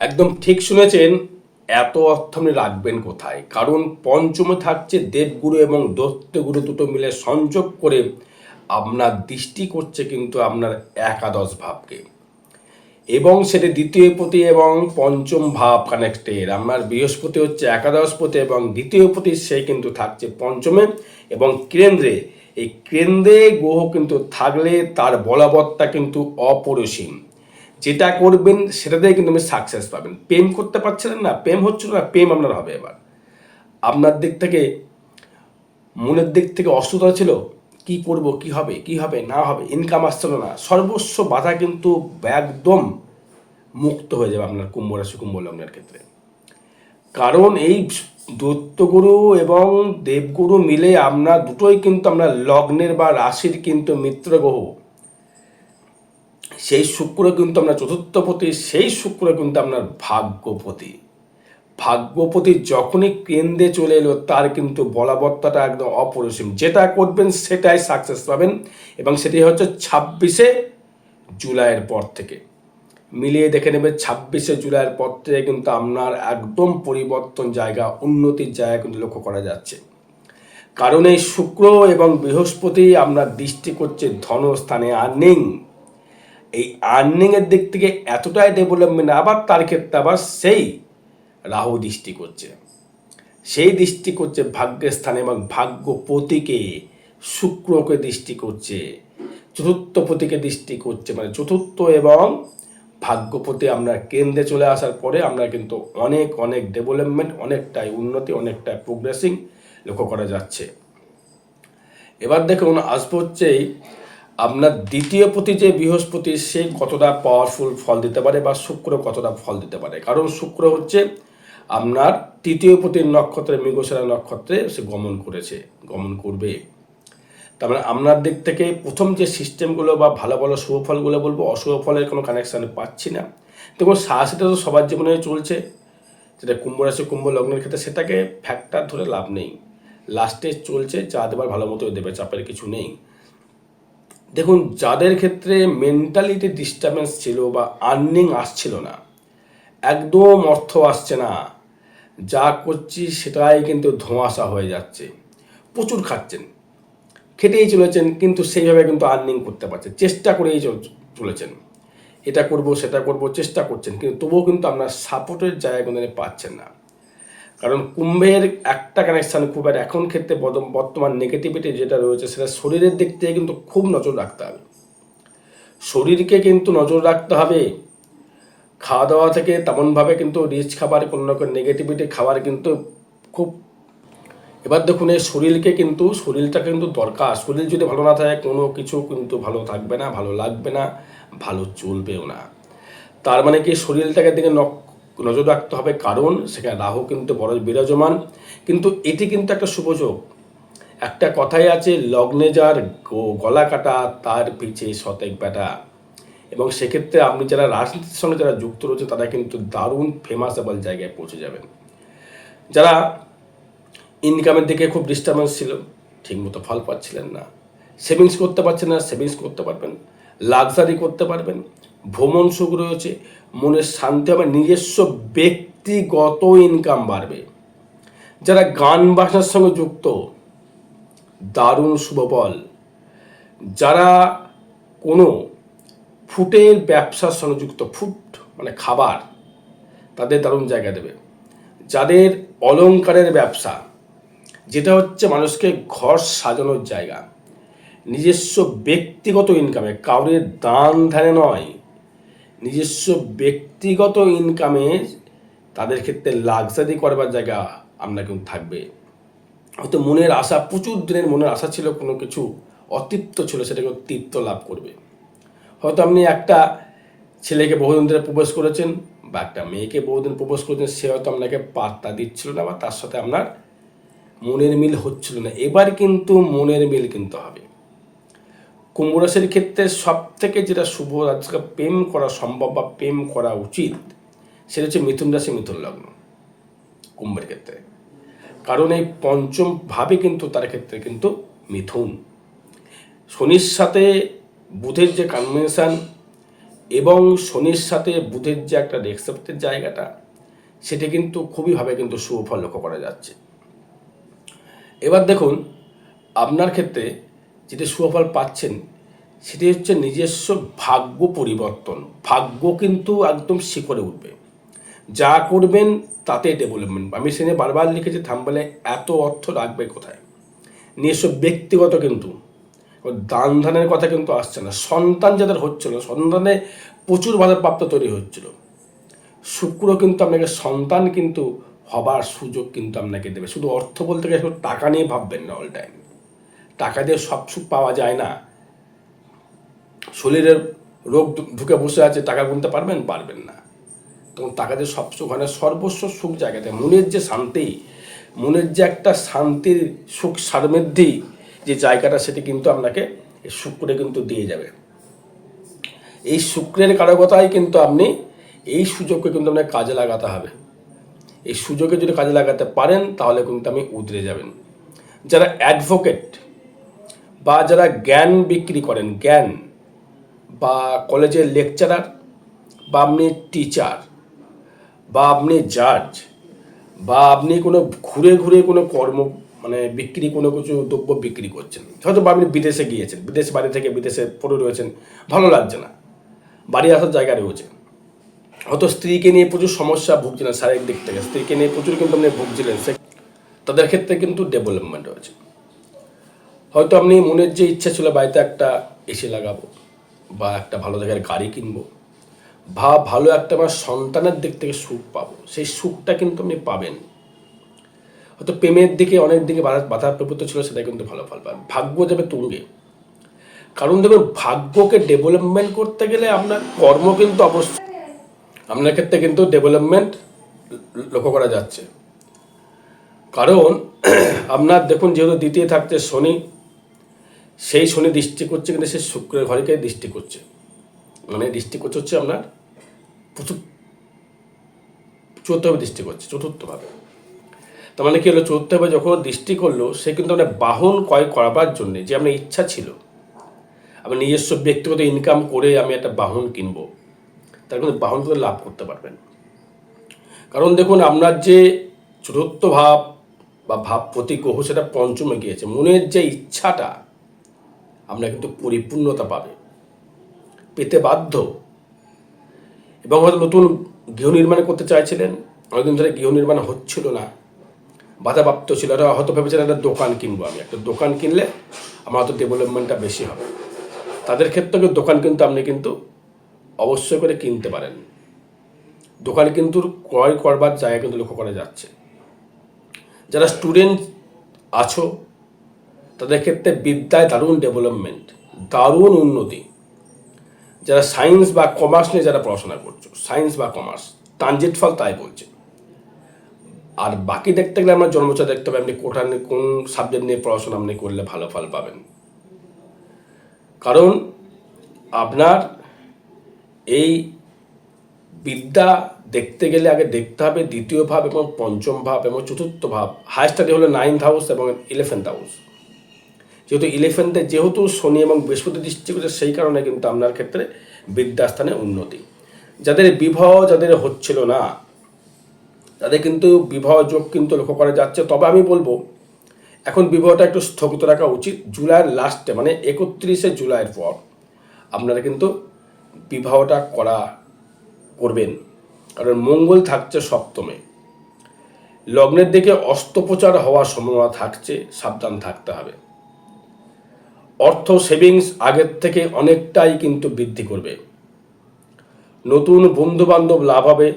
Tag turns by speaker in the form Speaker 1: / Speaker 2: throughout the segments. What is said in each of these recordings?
Speaker 1: একদম ঠিক শুনেছেন, এত অর্থ আপনি রাখবেন কোথায়? কারণ পঞ্চমে থাকছে দেবগুরু এবং দৈত্যগুরু দুটো মিলে সংযোগ করে আপনার দৃষ্টি করছে কিন্তু আপনার একাদশ ভাবকে। এবং সেটি দ্বিতীয় পতি এবং পঞ্চম ভাব কানেক্টেড আপনার বৃহস্পতি হচ্ছে একাদশ পতি এবং দ্বিতীয় পতি, সে কিন্তু থাকছে পঞ্চমে। এবং কেন্দ্রে, এই কেন্দ্রে গ্রহ কিন্তু থাকলে তার বলবত্তা কিন্তু অপরিসীম। যেটা করবেন সেটাতেই কিন্তু আপনি সাকসেস পাবেন। প্রেম করতে পারছিলেন না, প্রেম হচ্ছিল না, প্রেম আপনার হবে এবার। আপনার দিক থেকে, মনের দিক থেকে অসুবিধা ছিল, কি করব, কি হবে কি হবে, না হবে ইনকাম আসছিল না, সর্বস্ব বাধা কিন্তু একদম মুক্ত হয়ে যাবে আপনার কুম্ভ রাশি, কুম্ভ লগ্নের ক্ষেত্রে। কারণ এই দৈত্যগুরু এবং দেবগুরু মিলে আপনার দুটোই কিন্তু আমরা লগ্নের বা রাশির কিন্তু মিত্র গ্রহ সেই শুক্র কিন্তু আমরা চতুর্থপতি সেই শুক্র কিন্তু আপনার ভাগ্যপতি। ভাগ্যপতি যখনই কেন্দ্রে চলে এলো, তার কিন্তু বলাবত্তাটা একদম অপরিসীম। যেটা করবেন সেটাই সাকসেস পাবেন এবং সেটি হচ্ছে ছাব্বিশে জুলাইয়ের পর থেকে। মিলিয়ে দেখে নেবে, ছাব্বিশে জুলাইয়ের পর থেকে কিন্তু আপনার একদম পরিবর্তন জায়গা, উন্নতির জায়গা কিন্তু লক্ষ্য করা যাচ্ছে। কারণ এই শুক্র এবং বৃহস্পতি আপনার দৃষ্টি করছে ধনস্থানে আর্নিং এই আর্নিংয়ের দিক থেকে এতটাই ডেভেলপমেন্ট আবার তার ক্ষেত্রে আবার সেই রাহু দৃষ্টি করছে। সেই দৃষ্টি করছে ভাগ্যের স্থানে এবং ভাগ্যপতিকে শুক্রকে দৃষ্টি করছে, চতুর্থ পতিকে দৃষ্টি করছে। মানে চতুর্থ এবং ভাগ্যপতি আমরা কেন্দ্রে চলে আসার পরে আমরা কিন্তু অনেক অনেক ডেভেলপমেন্ট অনেকটাই উন্নতি, অনেকটাই প্রোগ্রেসিং লক্ষ্য করা যাচ্ছে। এবার দেখুন, আসব হচ্ছে আপনার দ্বিতীয় পতি যে বৃহস্পতি, সে কতটা পাওয়ারফুল ফল দিতে পারে বা শুক্র কতটা ফল দিতে পারে? কারণ শুক্র হচ্ছে আপনার তৃতীয় পতির নক্ষত্রে, মৃগশিরা নক্ষত্রে সে গমন করেছে, গমন করবে। তার মানে আপনার দিক থেকে প্রথম যে সিস্টেমগুলো বা ভালো ভালো শুভ ফলগুলো বলব, অশুভ ফলের কোনো কানেকশান পাচ্ছি না। দেখুন সাহসিটা তো সবার জীবনে চলছে। যেটা কুম্ভ রাশি, কুম্ভ লগ্নের ক্ষেত্রে সেটাকে ফ্যাক্টর ধরে লাভ নেই। লাস্টে চলছে চা দেবার ভালো মতো দেবে, চাপের কিছু নেই। দেখুন, যাদের ক্ষেত্রে মেন্টালিটি ডিস্টারবেন্স ছিল বা আর্নিং আসছিল না, একদম অর্থ আসছে না, যা করছি সেটাই কিন্তু ধোঁয়াশা হয়ে যাচ্ছে, প্রচুর খাচ্ছেন, খেটেই চলেছেন, কিন্তু সেইভাবে কিন্তু আর্নিং করতে পারছেন, চেষ্টা করেই চলেছেন, এটা করব, সেটা করব, চেষ্টা করছেন, কিন্তু তবুও কিন্তু আপনার সাপোর্টের জায়গা কিন্তু পাচ্ছেন না। কারণ কুম্ভের একটা কানেকশান খুব আর এখন ক্ষেত্রে বর্তমান নেগেটিভিটি যেটা রয়েছে সেটা শরীরের দিক থেকে কিন্তু খুব নজর রাখতে হবে। শরীরকে কিন্তু নজর রাখতে হবে। খাওয়া দাওয়া থেকে তেমনভাবে কিন্তু রিচ খাবার, কোনো রকম নেগেটিভিটি খাবার কিন্তু খুব এবার দেখুন, এই শরীরকে কিন্তু, শরীরটা কিন্তু দরকার। শরীর যদি ভালো না থাকে, কোনো কিছু কিন্তু ভালো থাকবে না, ভালো লাগবে না, ভালো চলবেও না। তার মানে কি, শরীরটাকে দিকে নক- নজর রাখতে হবে। কারণ সেখানে রাহু কিন্তু বড় বিরাজমান। কিন্তু এটি কিন্তু একটা শুভযোগ একটা কথাই আছে, লগ্নে যার গলা কাটা, তার পিছে শতেক বেটা এবং সেক্ষেত্রে আপনি যারা রাজনীতির সঙ্গে যারা যুক্ত রয়েছে, তারা কিন্তু দারুণ ফেমাসেবল জায়গায় পৌঁছে যাবেন। যারা ইনকামের দিকে খুব ডিস্টার্বেন্স ছিল, ঠিকমতো ফল পাচ্ছিলেন না। সেভিংস করতে পারছেন না সেভিংস করতে পারবেন। লাক্সারি করতে পারবেন। ভ্রমণ সুখ রয়েছে, মনের শান্তি হবে, নিজস্ব ব্যক্তিগত ইনকাম বাড়বে। যারা গান বাজনার সঙ্গে যুক্ত, দারুণ শুভফল যারা কোনো ফুটের ব্যবসার সঙ্গে যুক্ত, ফুট মানে খাবার, তাদের দারুণ জায়গা দেবে। যাদের অলংকারের ব্যবসা, যেটা হচ্ছে মানুষকে ঘর সাজানোর জায়গা, নিজস্ব ব্যক্তিগত ইনকামে কাউরের দান ধ্যানে নয়। নিজস্ব ব্যক্তিগত ইনকামে তাদের ক্ষেত্রে লাক্সারি করবার জায়গা আপনার কিন্তু থাকবে। হয়তো মনের আশা, প্রচুর দিনের মনের আশা ছিল কোনো কিছু অতৃপ্ত ছিল সেটাকে তৃপ্ত লাভ করবে। হয়তো আপনি একটা ছেলেকে বহুদিন ধরে প্রবেশ করেছেন বা একটা মেয়েকে বহুদিন প্রবেশ করেছেন, সে হয়তো আপনাকে পাত্তা দিচ্ছিল না বা তার সাথে আপনার মনের মিল হচ্ছিল না। এবার কিন্তু মনের মিল কিন্তু হবে। কুম্ভ রাশির ক্ষেত্রে সব থেকে যেটা শুভ, আজকে প্রেম করা সম্ভব বা প্রেম করা উচিত, সেটা হচ্ছে মিথুন রাশি, মিথুন লগ্ন, কুম্ভের ক্ষেত্রে। কারণ এই পঞ্চম ভাবে কিন্তু তার ক্ষেত্রে কিন্তু মিথুন। শনির সাথে বুধের যে কনভেনশন এবং শনির সাথে বুধের যে একটা রেক্সেপ্টের জায়গাটা, সেটা কিন্তু খুবইভাবে কিন্তু সুফল লক্ষ্য করা যাচ্ছে। এবার দেখুন, আপনার ক্ষেত্রে যেটা সুফল পাচ্ছেন সেটি হচ্ছে নিজস্ব ভাগ্য পরিবর্তন। ভাগ্য কিন্তু একদম শিখরে উঠবে। যা করবেন তাতে ডেভেলপমেন্ট আমি সেখানে বারবার লিখেছি থাম্বলে এত অর্থ রাখবে কোথায়? নিজস্ব ব্যক্তিগত কিন্তু দান ধানের কথা কিন্তু আসছে না। সন্তান যাদের হচ্ছিল, সন্তানে প্রচুর বাধাপ্রাপ্ত তৈরি হচ্ছিল। শুক্র কিন্তু আপনাকে সন্তান কিন্তু হবার সুযোগ কিন্তু আপনাকে দেবে। শুধু অর্থ বলতে গেলে টাকা নিয়ে ভাববেন না অল টাইম টাকা দিয়ে সব সুখ পাওয়া যায় না। শরীরের রোগ ঢুকে বসে আছে, টাকা গুনতে পারবেন? পারবেন না। তখন টাকা দিয়ে সব সুখ হয় না সর্বস্ব সুখ জায়গাতে। মনের যে শান্তি, মনের যে একটা শান্তির সুখ সামৃদ্ধি যে জায়গাটা সেটি কিন্তু আপনাকে শুক্রে কিন্তু দিয়ে যাবে। এই শুক্রের কারকতায় কিন্তু আপনি এই সুযোগকে কিন্তু আপনাকে কাজে লাগাতে হবে। এই সুযোগে যদি কাজে লাগাতে পারেন, তাহলে কিন্তু আমি উতরে যাবেন। যারা অ্যাডভোকেট বা যারা জ্ঞান বিক্রি করেন, জ্ঞান, বা কলেজের লেকচারার বা আপনি টিচার বা আপনি জাজ বা আপনি কোনো ঘুরে ঘুরে কোনো কর্ম মানে বিক্রি, কোনো কিছু দ্রব্য বিক্রি করছেন। হয়তো বা আপনি বিদেশে গিয়েছেন, বিদেশ বাড়ি থেকে বিদেশে পড়ে রয়েছেন, ভালো লাগছে না, বাড়ি আসার জায়গা রয়েছে। হয়তো স্ত্রীকে নিয়ে প্রচুর সমস্যা ভুগছিলেন শারীরিক দিক থেকে, স্ত্রীকে নিয়ে প্রচুর কিন্তু আপনি ভুগছিলেন, সে তাদের ক্ষেত্রে কিন্তু ডেভেলপমেন্ট হয়েছে হয়তো আপনি মনের যে ইচ্ছা ছিল বাড়িতে একটা এসি লাগাবো বা একটা ভালো জায়গার গাড়ি কিনবো বা ভালো একটা আমার সন্তানের দিক থেকে সুখ পাবো, সেই সুখটা কিন্তু আপনি পাবেন। হয়তো প্রেমের দিকে অনেক দিকে বাধা প্রভুত্ব ছিল, সেটা কিন্তু ভালো ফল পাবেন ভাগ্য যাবে তুঙ্গে। কারণ দেখুন, ভাগ্যকে ডেভেলপমেন্ট করতে গেলে আপনার কর্ম কিন্তু অবশ্যই আপনার ক্ষেত্রে কিন্তু ডেভেলপমেন্ট লক্ষ্য করা যাচ্ছে। কারণ, আপনার দেখুন, যেহেতু দ্বিতীয় থাকছে শনি সেই শনি দৃষ্টি করছে কিন্তু সে শুক্রের ঘরকে দৃষ্টি করছে। মানে দৃষ্টি করছে হচ্ছে আপনার চতুর্থ, চতুর্থভাবে দৃষ্টি করছে, চতুর্থভাবে। তার মানে কি হলো, চতুর্থভাবে যখন দৃষ্টি করল, সে কিন্তু আপনার বাহন ক্রয় করাবার জন্যে যে আপনার ইচ্ছা ছিল আমি নিজস্ব ব্যক্তিগত ইনকাম করে আমি একটা বাহন কিনবো, তার কিন্তু বাহন কিন্তু লাভ করতে পারবেন কারণ দেখুন, আপনার যে চতুর্থ ভাব বা ভাব প্রতি গ্রহ, সেটা পঞ্চমে গিয়েছে। মনের যে ইচ্ছাটা আপনার কিন্তু পরিপূর্ণতা পাবে। পেতে বাধ্য। এবং হয়তো নতুন গৃহ নির্মাণ করতে চাইছিলেন, অনেকদিন ধরে গৃহ নির্মাণ হচ্ছিল না। বাধাপ্রাপ্ত ছিল। এটা হয়তো ভেবেছিলেন একটা দোকান কিনবো আমি। একটা দোকান কিনলে আমার হয়তো ডেভেলপমেন্টটা বেশি হবে। তাদের ক্ষেত্রে দোকান কিন্তু আপনি কিন্তু অবশ্যই করে কিনতে পারেন। দোকান কিন্তু ক্রয় করবার জায়গা কিন্তু লক্ষ্য করা যাচ্ছে। যারা স্টুডেন্ট আছো তাদের ক্ষেত্রে বিদ্যায় দারুণ ডেভেলপমেন্ট দারুণ উন্নতি। যারা সায়েন্স বা কমার্স নিয়ে যারা পড়াশোনা করছ সায়েন্স বা কমার্স ট্রানজিট ফল তাই বলছে। আর বাকি দেখতে গেলে আমরা জন্মচা দেখতে হবে, আপনি কোটা কোন সাবজেক্ট নিয়ে পড়াশোনা আপনি করলে ভালো ফল পাবেন। কারণ আপনার এই বিদ্যা দেখতে গেলে আগে দেখতে হবে দ্বিতীয় ভাব এবং পঞ্চম ভাব এবং চতুর্থ ভাব। হাই স্টাডি হলো নাইন্থ হাউস এবং ইলেভেন্থ হাউস যেহেতু ইলেভেন্থে যেহেতু শনি এবং বৃহস্পতি দৃষ্টি করছে, সেই কারণে কিন্তু আপনার ক্ষেত্রে বিদ্যাস্থানে উন্নতি। যাদের বিবাহ যাদের হচ্ছিল না, তাদের কিন্তু বিবাহ যোগ কিন্তু লক্ষ্য করা যাচ্ছে। তবে আমি বলব, এখন বিবাহটা একটু স্থগিত রাখা উচিত। জুলাইয়ের লাস্টে মানে একত্রিশে জুলাইয়ের পর আপনারা কিন্তু বিবাহটা করা করবেন। কারণ মঙ্গল থাকছে সপ্তমে। লগ্নের দিকে অস্ত্রোপচার হওয়ার সম্ভাবনা থাকছে, সাবধান থাকতে হবে। অর্থ সেভিংস আগের থেকে অনেকটাই কিন্তু বৃদ্ধি করবে। নতুন বন্ধু বান্ধব লাভ হবে,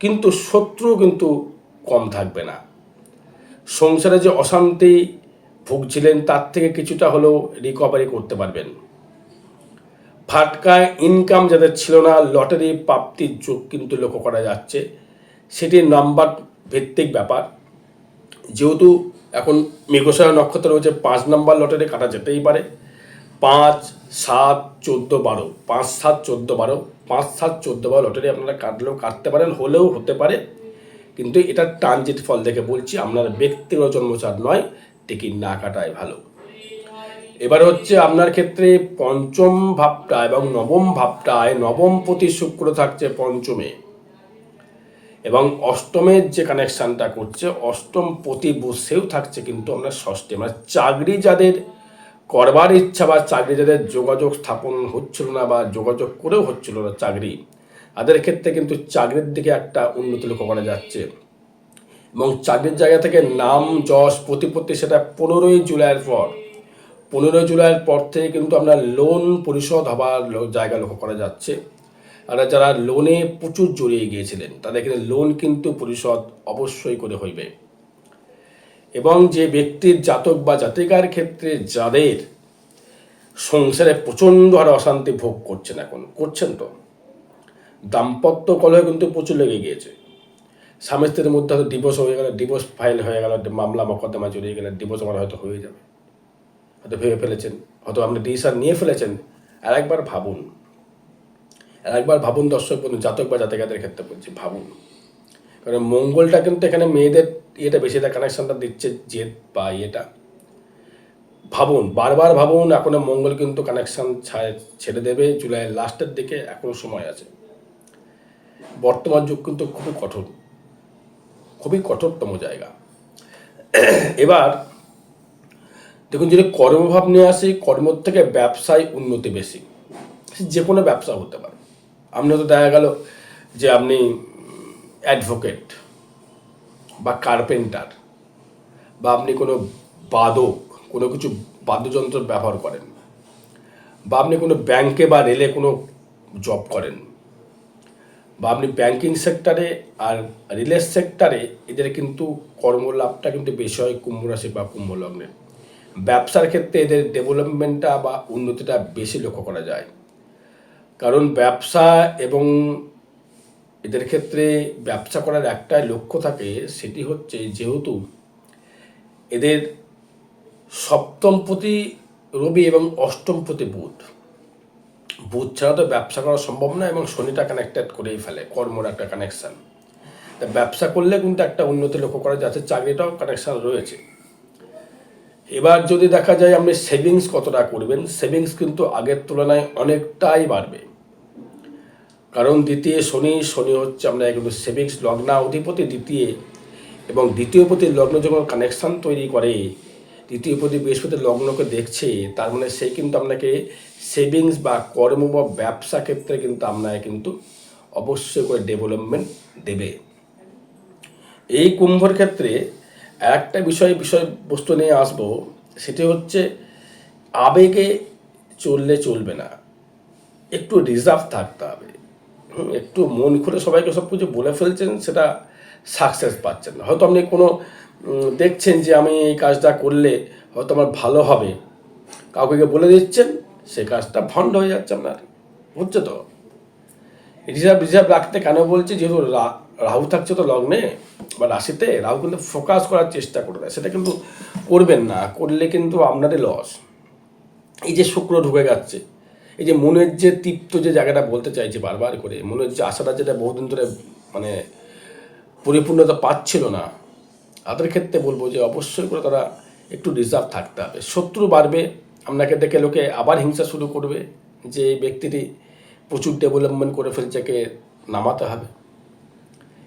Speaker 1: কিন্তু শত্রু কিন্তু কম থাকবে না। সংসারে যে অশান্তি ভুগছিলেন, তার থেকে কিছুটা হলেও রিকভারি করতে পারবেন। ফাটকায় ইনকাম যাদের ছিল না, লটারি প্রাপ্তির যোগ কিন্তু লক্ষ্য করা যাচ্ছে। সেটি নাম্বার ভিত্তিক ব্যাপার। যেহেতু এখন মৃগশালা নক্ষত্র রয়েছে পাঁচ নাম্বার লটারি কাটা যেতেই পারে। পাঁচ, সাত, চোদ্দ, বারো। পাঁচ, সাত, চোদ্দ, বারো। পাঁচ, সাত, চোদ্দ, বারো লটারি আপনারা কাটলেও কাটতে পারেন, হলেও হতে পারে। কিন্তু এটা ট্রানজিট ফল দেখে বলছি, আপনার ব্যক্তিগত জন্মচার নয়, টিকিট না কাটাই ভালো। এবার হচ্ছে আপনার ক্ষেত্রে পঞ্চম ভাবটা এবং নবম ভাবটায় নবম প্রতি শুক্র থাকছে পঞ্চমে। এবং অষ্টমের যে কানেকশানটা করছে, অষ্টম প্রতি বসেও থাকছে কিন্তু আমরা ষষ্ঠে। মানে চাকরি যাদের করবার ইচ্ছা বা চাকরি যাদের যোগাযোগ স্থাপন হচ্ছিল না বা যোগাযোগ করেও হচ্ছিল না চাকরি, তাদের ক্ষেত্রে কিন্তু চাকরির দিকে একটা উন্নতি লক্ষ্য করা যাচ্ছে। এবং চাকরির জায়গা থেকে নাম, যশ, প্রতিপত্তি সেটা পনেরোই জুলাইয়ের পর, পনেরোই জুলাইয়ের পর থেকে কিন্তু আমরা লোন পরিশোধ হবার জায়গা লক্ষ্য করা যাচ্ছে। আর যারা লোনে প্রচুর জড়িয়ে গিয়েছিলেন, তাদের ক্ষেত্রে লোন কিন্তু পরিশোধ অবশ্যই করে হইবে। এবং যে ব্যক্তির জাতক বা জাতিকার ক্ষেত্রে যাদের সংসারে প্রচণ্ড হারে অশান্তি ভোগ করছেন এখন, করছেন তো? দাম্পত্য কলহ কিন্তু প্রচুর লেগে গিয়েছে। স্বামী স্ত্রীর মধ্যে হয়তো ডিভোর্স হয়ে গেল ডিভোর্স ফাইল হয়ে গেল, মামলা মকদ্দমা জড়িয়ে গেলে ডিভোর্স আমার হয়তো হয়ে যাবে। হয়তো ভেবে ফেলেছেন, হয়তো আপনি ডিসিশন নিয়ে ফেলেছেন। আর একবার ভাবুন। আর একবার ভাবুন দর্শক বন্ধু, জাতক বা জাতিকাদের ক্ষেত্রে বলছি, ভাবুন। কারণ মঙ্গলটা কিন্তু এখানে মেয়েদের ইয়েটা বেশি কানেকশনটা দিচ্ছে জেদ বা ইয়েটা। ভাবুন, বারবার ভাবুন, এখনও মঙ্গল কিন্তু কানেকশন ছেড়ে দেবে, জুলাইয়ের লাস্টের দিকে এখনও সময় আছে। বর্তমান যুগ কিন্তু খুবই কঠোর, খুবই কঠোরতম জায়গা। এবার, দেখুন যদি কর্মভাব নিয়ে আসি কর্মর থেকে ব্যবসায় উন্নতি বেশি যে কোনো ব্যবসা হতে পারে। আপনি তো দেখা গেল যে আপনি অ্যাডভোকেট বা কার্পেন্টার বা আপনি কোনো বাদক, কোনো কিছু বাদ্যযন্ত্র ব্যবহার করেন বা আপনি কোনো ব্যাংকে বা রেলে কোনো জব করেন বা আপনি ব্যাংকিং সেক্টরে আর রিলের সেক্টরে এদের কিন্তু কর্মলাভটা কিন্তু বেশি হয় কুম্ভ রাশি বা কুম্ভ লগ্নে। ব্যবসার ক্ষেত্রে এদের ডেভেলপমেন্টটা বা উন্নতিটা বেশি লক্ষ্য করা যায়। কারণ ব্যবসা এবং এদের ক্ষেত্রে ব্যবসা করার একটাই লক্ষ্য থাকে, সেটি হচ্ছে যেহেতু এদের সপ্তম প্রতি রবি এবং অষ্টম প্রতি বুধ। বুধ ছাড়া তো ব্যবসা করা সম্ভব না এবং শনিটা কানেক্টেড করেই ফেলে, কর্মর একটা কানেকশান তা ব্যবসা করলে কিন্তু একটা উন্নতি লক্ষ্য করা যাচ্ছে চাকরিটাও কানেকশান রয়েছে। এবার যদি দেখা যায় আপনি সেভিংস কতটা করবেন সেভিংস কিন্তু আগের তুলনায় অনেকটাই বাড়বে। কারণ দ্বিতীয় শনি শনি হচ্ছে আমরা কিন্তু সেভিংস লগ্না, অধিপতি দ্বিতীয় এবং দ্বিতীয় প্রতি লগ্ন যখন কানেকশান তৈরি করে, দ্বিতীয় প্রতি বৃহস্পতি লগ্নকে দেখছে, তার মানে সে কিন্তু আপনাকে সেভিংস বা কর্ম বা ব্যবসা ক্ষেত্রে কিন্তু আপনাকে কিন্তু অবশ্যই করে ডেভেলপমেন্ট দেবে। এই কুম্ভর ক্ষেত্রে একটা বিষয় বিষয়বস্তু নিয়ে আসব, সেটি হচ্ছে আবেগে চললে চলবে না, একটু রিজার্ভ থাকতে হবে। একটু মন খুলে সবাইকে সব কিছু বলে ফেলছেন, সেটা সাকসেস পাচ্ছেন না। হয়তো আপনি কোনো দেখছেন যে আমি এই কাজটা করলে হয়তো আমার ভালো হবে। কাউকে বলে দিচ্ছেন, সে কাজটা ভণ্ড হয়ে যাচ্ছে আপনার। হচ্ছে তো? রিজার্ভ রিজার্ভ রাখতে কেন বলছি? যেহেতু রাহু থাকছে তো লগ্নে, বা রাশিতে, রাহু কিন্তু ফোকাস করার চেষ্টা করে দেয় সেটা কিন্তু করবেন না, করলে কিন্তু আপনারই লস এই যে শুক্র ঢুকে যাচ্ছে এই যে মনের যে তৃপ্ত যে জায়গাটা বলতে চাইছে বারবার করে, মনের যে আশাটা যেটা বহুদিন ধরে মানে পরিপূর্ণতা পাচ্ছিল না, তাদের ক্ষেত্রে বলব যে অবশ্যই করে তারা একটু রিজার্ভ থাকতে হবে। শত্রু বাড়বে, আপনাকে দেখে লোকে আবার হিংসা শুরু করবে যে এই ব্যক্তিটি প্রচুর ডেভেলপমেন্ট করে ফেলছে নামাতে হবে।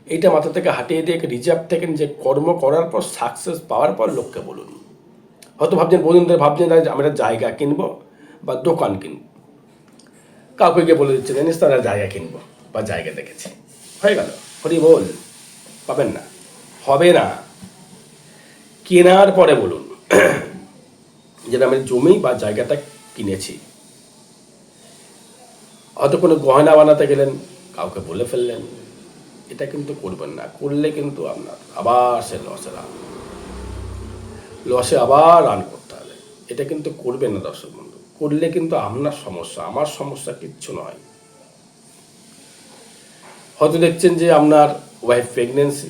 Speaker 1: এইটা মাথা থেকে হাটিয়ে দিয়ে রিজার্ভ থাকেন যে কর্ম করার পর সাকসেস পাওয়ার পর লোককে বলুন। হয়তো ভাবছেন, বহুদিন ধরে ভাবছেন আমরা জায়গা কিনবো বা দোকান কিনবো। কাউকে গিয়ে বলে দিচ্ছে জানিস তারা জায়গা কিনবো বা জায়গা দেখেছি। হয়ে গেল। হরি বল, পাবেন না। হবে না। কেনার পরে বলুন, যেটা আমি জমি বা জায়গাটা কিনেছি, হয়তো কোনো গয়না বানাতে গেলেন, কাউকে বলে ফেললেন। এটা কিন্তু করবেন না। করলে কিন্তু আপনার আবার সে লসে রান। লসে আবার রান করতে হবে। এটা কিন্তু করবেন না দর্শক বন্ধু। করলে কিন্তু আপনার সমস্যা, আমার সমস্যা কিচ্ছু নয়। হয়তো দেখছেন যে আপনার ওয়াইফ প্রেগনেন্সি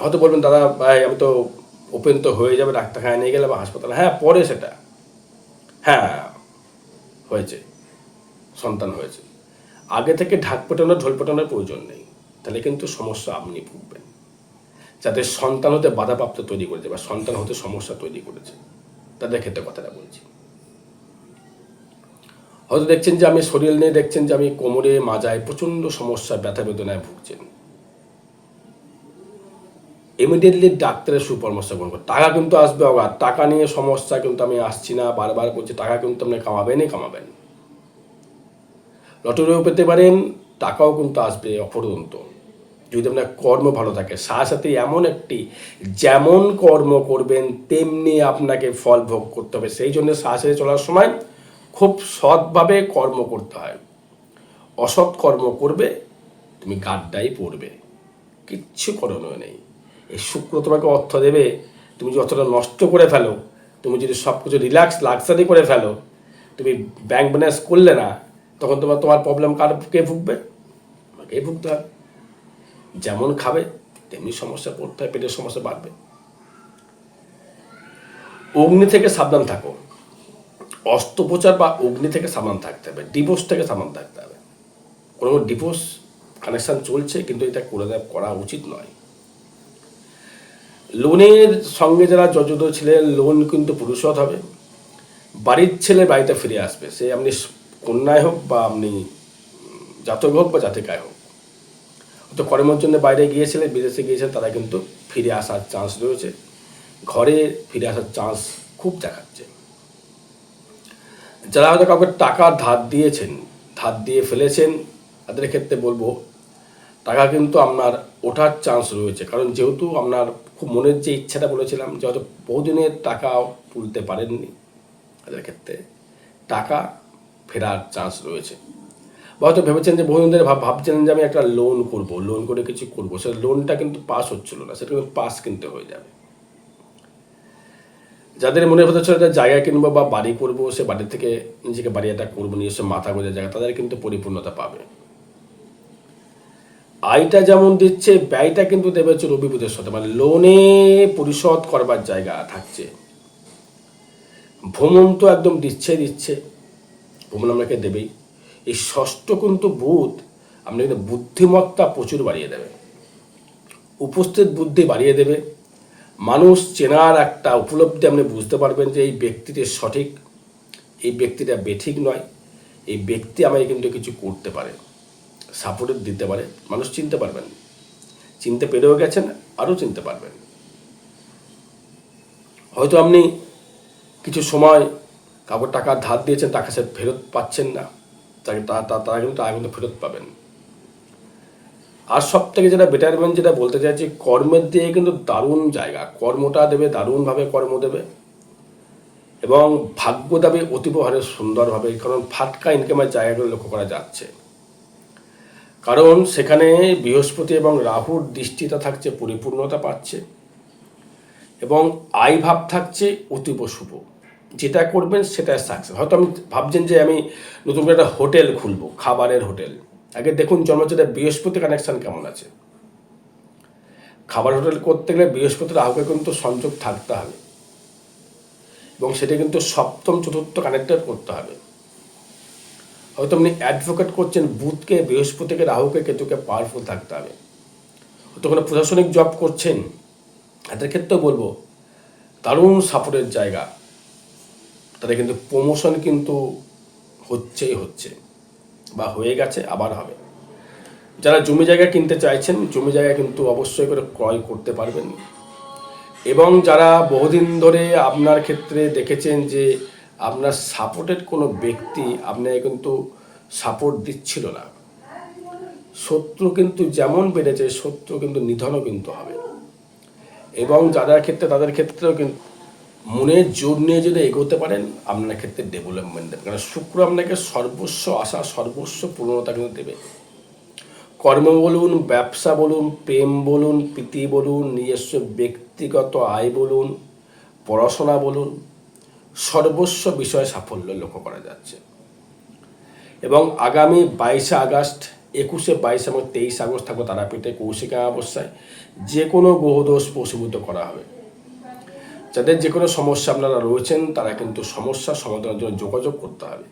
Speaker 1: হয়তো বলবেন, দাদা, ভাই, আমি তো ওপেন তো হয়ে যাবে, ডাক্তারখানায় নিয়ে গেলে বা হাসপাতালে। হ্যাঁ পরে সেটা। হ্যাঁ হয়েছে। সন্তান হয়েছে। আগে থেকে ঢাক পেটানোর ঢোল পেটানোর প্রয়োজন নেই। তাহলে কিন্তু সমস্যা আপনি ভুগবেন। যাতে সন্তান হতে বাধাপ্রাপ্ত তৈরি করেছে বা সন্তান হতে সমস্যা তৈরি করেছে। তাদের ক্ষেত্রে কথাটা বলছি। হয়তো দেখছেন যে আমি শরীর নিয়ে দেখছেন যে আমি কোমরে, মাজায় প্রচণ্ড সমস্যা, ব্যথা বেদনায় ভুগছেন। ইমিডিয়েটলি ডাক্তারের সুপরামর্শ গ্রহণ করুন। টাকা কিন্তু আসবে আবার টাকা নিয়ে সমস্যা কিন্তু আমি আসছি না, বারবার করছি। টাকা কিন্তু আপনি কামাবেনই কামাবেন। লটারিও পেতে পারেন, টাকাও কিন্তু আসবে অপরদন্ত। যদি আপনার কর্ম ভালো থাকে, সাথে সাথে এমন একটি যেমন কর্ম করবেন, তেমনি আপনাকে ফল ভোগ করতে হবে। সেই জন্য সাথে চলার সময় খুব সৎভাবে কর্ম করতে হয়। অসৎ কর্ম করবে, তুমি গাড্ডাই পড়বে। কিচ্ছু করণীয় নেই। এই শুক্র তোমাকে অর্থ দেবে, তুমি যদি অর্থটা নষ্ট করে ফেলো, তুমি যদি সব কিছু রিল্যাক্স লাক্সারি করে ফেলো, তুমি ব্যাংক ব্যালেন্স করলে না, তখন তোমার তোমার প্রবলেম কার, কে ভুগবে? আমাকেই ভুগতে হবে যেমন খাবে, তেমনি সমস্যা পড়তে হয়, পেটের সমস্যা বাড়বে। অগ্নি থেকে সাবধান থাকো। অস্ত্রোপচার বা অগ্নি থেকে সাবধান থাকতে হবে ডিভোর্স থেকে সাবধান থাকতে হবে। কোনো ডিভোর্স কানেকশন চলছে, কিন্তু এটা করে দেওয়া করা উচিত নয়। লোনের সঙ্গে যারা জড়িত ছিলেন, লোন কিন্তু পরিশোধ হবে। বাড়ির ছেলে বাড়িতে ফিরে আসবে, সে আপনি কন্যায় হোক বা আপনি জাতক হোক বা জাতিকায় হোক। তো কর্মের জন্য বাইরে গিয়েছিলেন, বিদেশে গিয়েছেন তারা কিন্তু ফিরে আসার চান্স রয়েছে। ঘরে ফিরে আসার চান্স খুব দেখাচ্ছে। যারা হয়তো কাউকে টাকা ধার দিয়েছেন, ধার দিয়ে ফেলেছেন, তাদের ক্ষেত্রে বলব, টাকা কিন্তু আপনার ওঠার চান্স রয়েছে। কারণ যেহেতু আপনার খুব মনের যে ইচ্ছাটা বলেছিলাম, যে হয়তো বহুদিনের টাকা তুলতে পারেননি, তাদের ক্ষেত্রে টাকা ফেরার চান্স রয়েছে। বা হয়তো ভেবেছেন যে বহুদিন ধরে ভাবছিলেন যে আমি একটা লোন করব লোন করে কিছু করব। সে লোনটা কিন্তু পাস হচ্ছিল না, সেটা কিন্তু পাস কিনতে হয়ে যাবে। যাদের মনে হতে ছিল জায়গা কিনবো বা বাড়ি করব, সে বাড়ি থেকে নিজেকে বাড়ি একটা করব, নিজস্ব মাথা গোজার জায়গা, তাদের কিন্তু পরিপূর্ণতা পাবে। আয়টা যেমন দিচ্ছে, ব্যয়টা কিন্তু দেবে হচ্ছে রবি বুধের সাথে। মানে লোনে পরিশোধ করবার জায়গা থাকছে। ভ্রমণ তো একদম দিচ্ছে দিচ্ছে। ভ্রমণ আপনাকে দেবেই। এই ষষ্ঠ কিন্তু বুধ আপনাকে কিন্তু বুদ্ধিমত্তা প্রচুর বাড়িয়ে দেবে। উপস্থিত বুদ্ধি বাড়িয়ে দেবে। মানুষ চেনার একটা উপলব্ধি আপনি বুঝতে পারবেন যে এই ব্যক্তিটি সঠিক, এই ব্যক্তিটা বেঠিক নয়, এই ব্যক্তি আমাকে কিন্তু কিছু করতে পারে সাপোর্ট দিতে পারে। মানুষ চিনতে পারবেন। চিনতে পেরেও গেছেন, আরও চিনতে পারবেন। হয়তো আপনি কিছু সময় কাউকে টাকা ধার দিয়েছেন, টাকা সে ফেরত পাচ্ছেন না। তারা কিন্তু টাকা কিন্তু ফেরত পাবেন। আর সব থেকে যেটা বেটারমেন্ট যেটা বলতে চাইছি, কর্মের দিয়ে কিন্তু দারুণ জায়গা। কর্মটা দেবে, দারুণভাবে কর্ম দেবে। এবং ভাগ্য দেবে অতীব হারে সুন্দরভাবে, কারণ ফাটকা ইনকামের জায়গাগুলো লক্ষ্য করা যাচ্ছে। কারণ সেখানে বৃহস্পতি এবং রাহুর দৃষ্টিটা থাকছে, পরিপূর্ণতা পাচ্ছে। এবং আয় ভাব থাকছে অতীব শুভ। যেটা করবেন সেটা সাকসেস হয়তো আমি ভাবছেন যে আমি নতুন করে একটা হোটেল খুলবো, খাবারের হোটেল। আগে দেখুন জন্মচরে বৃহস্পতি কানেকশান কেমন আছে। খাবার হোটেল করতে গেলে বৃহস্পতি রাহুকে কিন্তু সংযোগ থাকতে হবে। এবং সেটা কিন্তু সপ্তম, চতুর্থ কানেক্টেড করতে হবে। হয়তো আপনি অ্যাডভোকেট করছেন বুথকে, বৃহস্পতিকে, রাহুকে, কেতুকে পাওয়ারফুল থাকতে হবে। হয়তো কোনো প্রশাসনিক জব করছেন এদের ক্ষেত্রেও বলব, দারুণ সাপোর্টের জায়গা। তাদের কিন্তু প্রমোশন কিন্তু হচ্ছেই হচ্ছে বা হয়ে গেছে, আবার হবে। যারা জমি জায়গা কিনতে চাইছেন, জমি জায়গা কিন্তু অবশ্যই করে ক্রয় করতে পারবেন। এবং যারা বহুদিন ধরে আপনার ক্ষেত্রে দেখেছেন যে আপনার সাপোর্টেড কোনো ব্যক্তি আপনাকে কিন্তু সাপোর্ট দিচ্ছিল না। শত্রু কিন্তু যেমন বেড়েছে, শত্রু কিন্তু নিধনও কিন্তু হবে। এবং যাদের ক্ষেত্রে, তাদের ক্ষেত্রেও কিন্তু মনের জোর নিয়ে যদি এগোতে পারেন, আপনার ক্ষেত্রে ডেভেলপমেন্ট দেবে। কারণ শুক্র আপনাকে সর্বস্ব আশা, সর্বস্ব পূর্ণতা কিন্তু দেবে। কর্ম বলুন, ব্যবসা বলুন, প্রেম বলুন, প্রীতি বলুন, নিজস্ব ব্যক্তিগত আয় বলুন, পড়াশোনা বলুন, সর্বস্ব বিষয়ে সাফল্য লক্ষ্য করা যাচ্ছে। এবং আগামী বাইশে আগস্ট, একুশে বাইশ এবং তেইশ আগস্ট থাকবে তারাপীঠে কৌশিকা অবস্থায় যে কোনো গ্রহদোষ প্রসূভূত করা হবে। যাদের যে কোনো সমস্যা আপনারা রয়েছেন, তারা কিন্তু সমস্যার সমাধানের জন্য যোগাযোগ করতে হবে।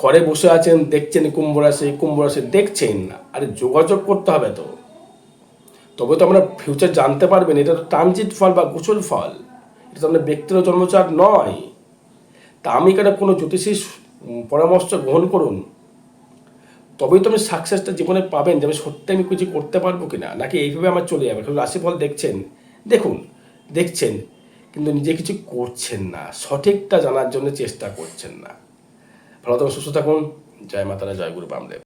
Speaker 1: ঘরে বসে আছেন, দেখছেন কুম্ভ রাশি কুম্ভ রাশি দেখছেন না, আরে যোগাযোগ করতে হবে তো। তবে তো আমরা ফিউচার জানতে পারবেন, এটা তো ট্রানজিট ফল বা গোচর ফল, এটা তো আপনার ব্যক্তিগত জন্মচার নয়। তা আমি কেন কোনো জ্যোতিষীর পরামর্শ গ্রহণ করুন? তবেই তো আপনি সাকসেসটা জীবনে পাবেন, যে আমি সত্যি আমি কিছু করতে পারব কিনা, নাকি এইভাবে আমার চলে যাবে রাশিফল দেখছেন? দেখুন, দেখছেন কিন্তু নিজে কিছু করছেন না। সঠিকটা জানার জন্য চেষ্টা করছেন না। ভালো থাকুন, সুস্থ থাকুন। জয় মাতারা, জয় গুরু বামদেব।